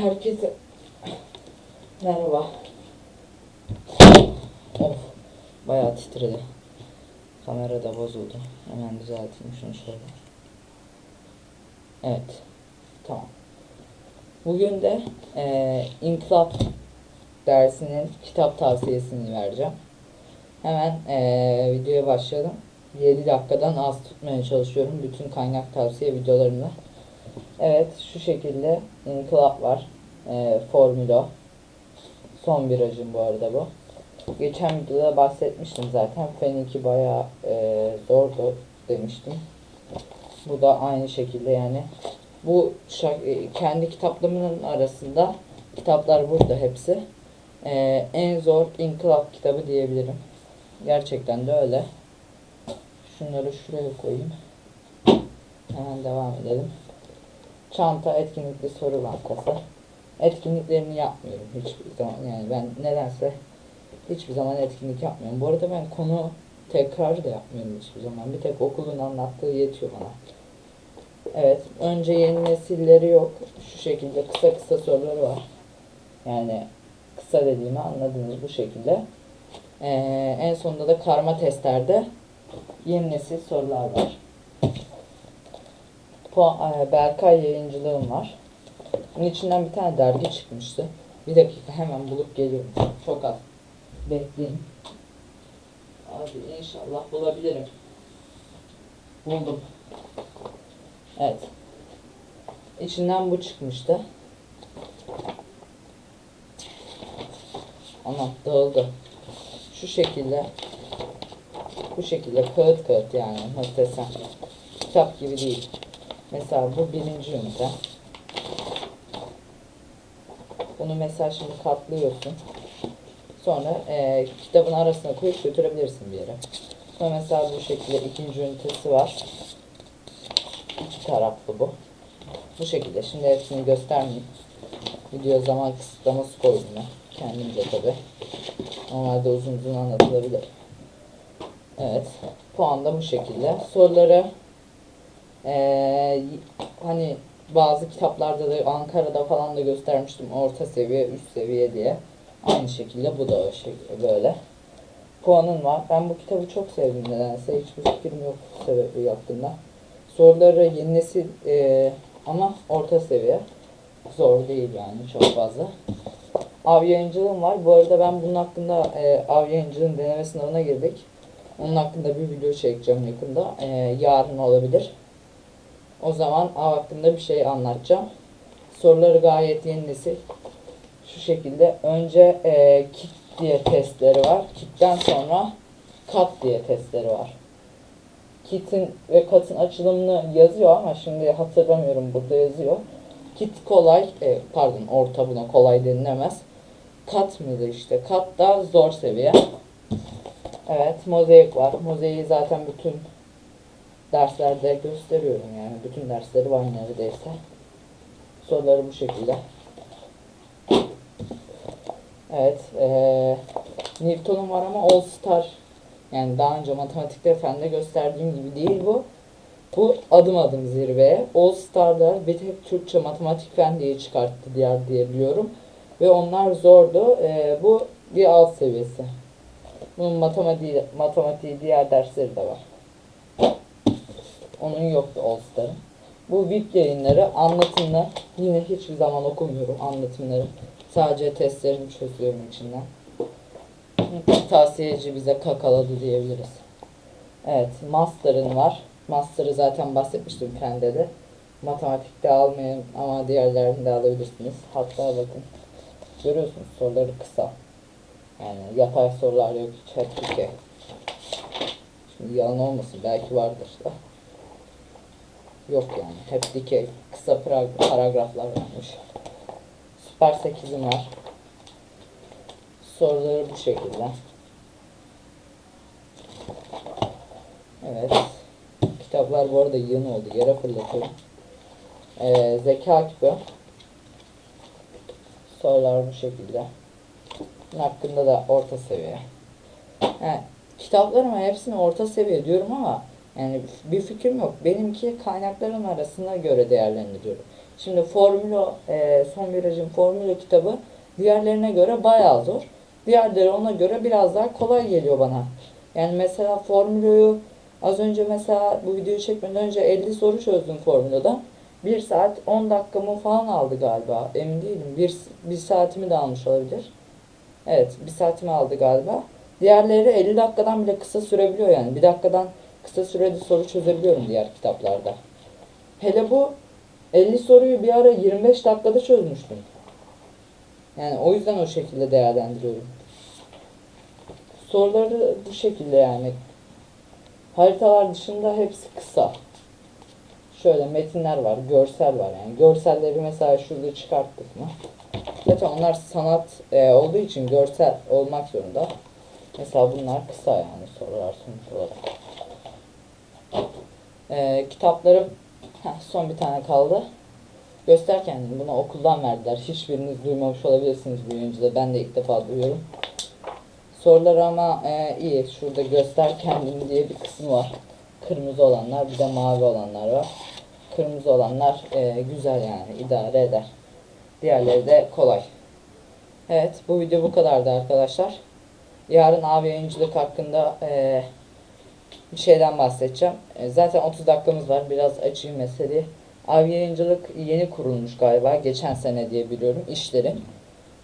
Herkese merhaba. Of, bayağı titredi. Kamera da bozuldu. Hemen düzelteyim şunu şöyle. Evet, tamam. Bugün de eee İnkılap dersinin kitap tavsiyesini vereceğim. Hemen eee videoya başlayalım. 7 dakikadan az tutmaya çalışıyorum bütün kaynak tavsiye videolarımda. Evet şu şekilde İnkılap var. Eee Formula. Son virajım bu arada bu. Geçen videoda bahsetmiştim zaten. Fen 2 bayağı eee, zordu demiştim. Bu da aynı şekilde yani. Bu e, kendi kitaplarımın arasında kitaplar burada hepsi. Eee, en zor İnkılap kitabı diyebilirim. Gerçekten de öyle. Şunları şuraya koyayım. Hemen devam edelim. Çanta etkinlikli soru bankası. Etkinliklerini yapmıyorum hiçbir zaman. Yani ben nedense hiçbir zaman etkinlik yapmıyorum. Bu arada ben konu tekrar da yapmıyorum hiçbir zaman. Bir tek okulun anlattığı yetiyor bana. Evet, önce yeni nesilleri yok. Şu şekilde kısa kısa soruları var. Yani kısa dediğimi anladınız bu şekilde. Ee, en sonunda da karma testlerde yeni nesil sorular var. E, Berkay yayıncılığım var. Bunun içinden bir tane dergi çıkmıştı. Bir dakika hemen bulup geliyorum. Çok az. Bekleyin. Abi inşallah bulabilirim. Buldum. Evet. İçinden bu çıkmıştı. Ana dağıldı. Şu şekilde. Bu şekilde kağıt kağıt yani nasıl desem. Kitap gibi değil. Mesela bu birinci ünite. Bunu mesela şimdi katlıyorsun. Sonra e, kitabın arasına koyup götürebilirsin bir yere. Sonra mesela bu şekilde ikinci ünitesi var. İki taraflı bu. Bu şekilde. Şimdi hepsini göstermeyeyim. Video zaman kısıtlaması koydum ben. Kendimce tabi. Normalde uzun uzun anlatılabilir. Evet. Puan da bu şekilde. Soruları ee, hani bazı kitaplarda da Ankara'da falan da göstermiştim orta seviye, üst seviye diye. Aynı şekilde bu da o şekilde böyle. Puanın var. Ben bu kitabı çok sevdim nedense. Hiçbir fikrim yok sebebi hakkında. Soruları yeni nesil ee, ama orta seviye. Zor değil yani çok fazla. Av yayıncılığım var. Bu arada ben bunun hakkında e, av yayıncılığın deneme sınavına girdik. Onun hakkında bir video çekeceğim yakında. E, yarın olabilir. O zaman av hakkında bir şey anlatacağım. Soruları gayet yeni nesil. Şu şekilde önce e, kit diye testleri var. Kitten sonra kat diye testleri var. Kit'in ve katın açılımını yazıyor ama şimdi hatırlamıyorum burada yazıyor. Kit kolay, e, pardon orta buna kolay denilemez. Kat mıydı işte? Kat da zor seviye. Evet, mozaik var. Mozaiği zaten bütün derslerde gösteriyorum yani. Bütün dersleri var neredeyse. Soruları bu şekilde. Evet. Ee, Newton'un var ama All Star yani daha önce matematikte fende gösterdiğim gibi değil bu. Bu adım adım zirveye. All Star'da bir tek Türkçe matematik fen diye çıkarttı diğer diye biliyorum. Ve onlar zordu. Ee, bu bir alt seviyesi. Bunun matematiği, matematiği diğer dersleri de var. Onun yoktu All. Bu VIP yayınları anlatımlı. Yine hiçbir zaman okumuyorum anlatımları. Sadece testlerimi çözüyorum içinden. Tavsiyeci bize kakaladı diyebiliriz. Evet, Master'ın var. Master'ı zaten bahsetmiştim kendi de. Matematikte almayın ama diğerlerinde alabilirsiniz. Hatta bakın. Görüyorsunuz soruları kısa. Yani yatay sorular yok hiç. Şimdi yalan olmasın belki vardır da. Yok yani hep dikey. Kısa paragraflar varmış. Süper 8'im var. Soruları bu şekilde. Evet. Kitaplar bu arada yığın oldu. Yere fırlatıyorum. Ee, zeka küpü. Sorular bu şekilde. Bunun hakkında da orta seviye. He, kitaplarıma hepsini orta seviye diyorum ama yani bir fikrim yok. Benimki kaynakların arasına göre değerlendiriyorum. Şimdi Formulo, e, son virajın Formulo kitabı diğerlerine göre bayağı zor. Diğerleri ona göre biraz daha kolay geliyor bana. Yani mesela Formulo'yu az önce mesela bu videoyu çekmeden önce 50 soru çözdüm Formulo'da. 1 saat 10 dakikamı falan aldı galiba. Emin değilim. 1, bir saatimi de almış olabilir. Evet, bir saatimi aldı galiba. Diğerleri 50 dakikadan bile kısa sürebiliyor yani. Bir dakikadan kısa sürede soru çözebiliyorum diğer kitaplarda. Hele bu 50 soruyu bir ara 25 dakikada çözmüştüm. Yani o yüzden o şekilde değerlendiriyorum. Soruları bu şekilde yani. Haritalar dışında hepsi kısa. Şöyle metinler var, görsel var yani. Görselleri mesela şurada çıkarttık mı? Zaten onlar sanat e, olduğu için görsel olmak zorunda. Mesela bunlar kısa yani sorular sonuç olarak. E, kitaplarım heh, son bir tane kaldı. Göster kendini. Bunu okuldan verdiler. Hiçbiriniz duymamış olabilirsiniz oyuncuda. Ben de ilk defa duyuyorum. Sorular ama e, iyi. Şurada göster kendini diye bir kısmı var. Kırmızı olanlar bir de mavi olanlar var. Kırmızı olanlar e, güzel yani idare eder. Diğerleri de kolay. Evet bu video bu kadardı arkadaşlar. Yarın av yayıncılık hakkında e, bir şeyden bahsedeceğim. E, zaten 30 dakikamız var. Biraz açayım meseleyi. Av yayıncılık yeni kurulmuş galiba. Geçen sene diye biliyorum işlerin.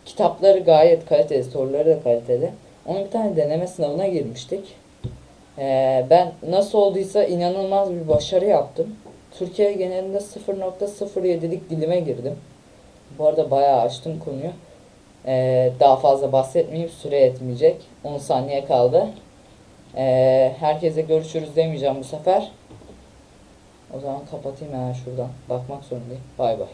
Kitapları gayet kaliteli, soruları da kaliteli. Onun bir tane deneme sınavına girmiştik. Ee, ben nasıl olduysa inanılmaz bir başarı yaptım. Türkiye genelinde 0.07'lik dilime girdim. Bu arada bayağı açtım konuyu. Ee, daha fazla bahsetmeyeyim. Süre yetmeyecek. 10 saniye kaldı. Ee, herkese görüşürüz demeyeceğim bu sefer. O zaman kapatayım hemen şuradan. Bakmak zorundayım. Bay bay.